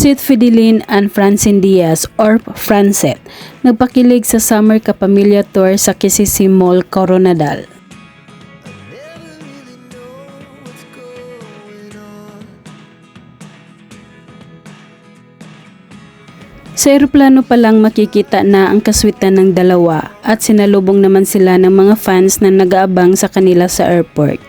Seth Fidelin and Francine Diaz or Francet nagpakilig sa Summer Kapamilya Tour sa Kisisi Mall, Coronadal. Sa eroplano pa lang makikita na ang kaswitan ng dalawa at sinalubong naman sila ng mga fans na nag-aabang sa kanila sa airport.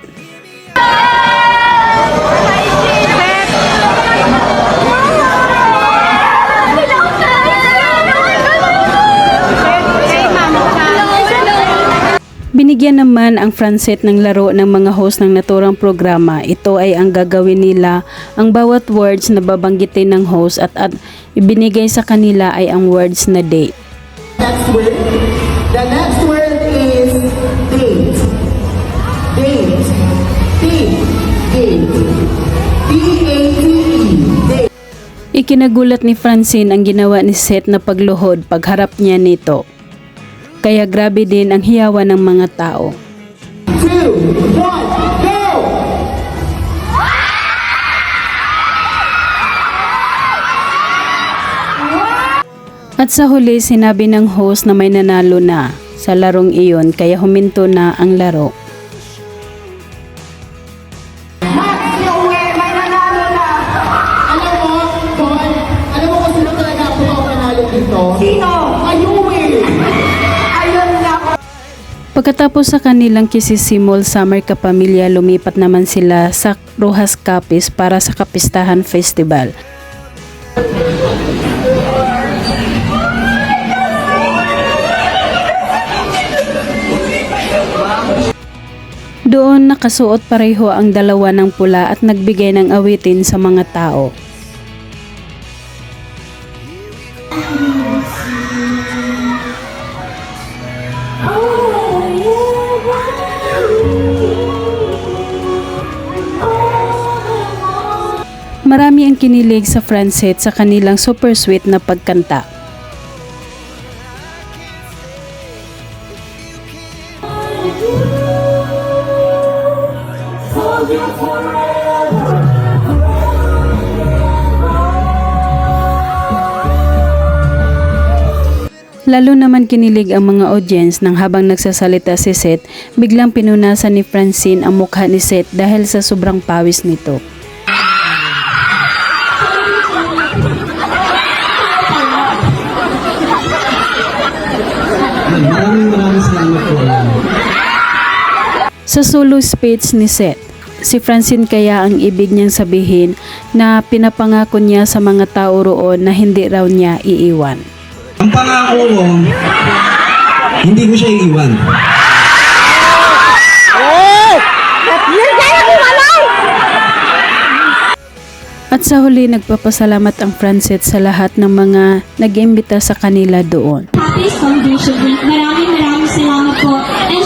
Binigyan naman ang Francet ng laro ng mga host ng naturang programa. Ito ay ang gagawin nila. Ang bawat words na babanggitin ng host at, at ibinigay sa kanila ay ang words na date. Next word. The next word is date. Date. T. Date. D-A-T-E. Date. Ikinagulat ni Francine ang ginawa ni Seth na pagluhod pagharap niya nito. Kaya grabe din ang hiyawan ng mga tao. Two. One. Go! At sa huli sinabi ng host na may nanalo na sa larong iyon kaya huminto na ang laro. Pagkatapos sa kanilang kisisimol Summer Kapamilya, lumipat naman sila sa Rojas Capiz para sa Kapistahan Festival. Doon nakasuot pareho ang dalawa ng pula at nagbigay ng awitin sa mga tao. Kinilig sa Francet sa kanilang super sweet na pagkanta. Lalo naman kinilig ang mga audience nang habang nagsasalita si Seth, biglang pinunasan ni Francine ang mukha ni Seth dahil sa sobrang pawis nito. Sa solo speech ni Seth, si Francine kaya ang ibig niyang sabihin na pinapangako niya sa mga tao roon na hindi raw niya iiwan. Ang pangako ko, hindi ko siya iiwan. At sa huli nagpapasalamat ang Francet sa lahat ng mga nag-imbita sa kanila doon. Happy Foundation Week. Maraming maraming salamat po. And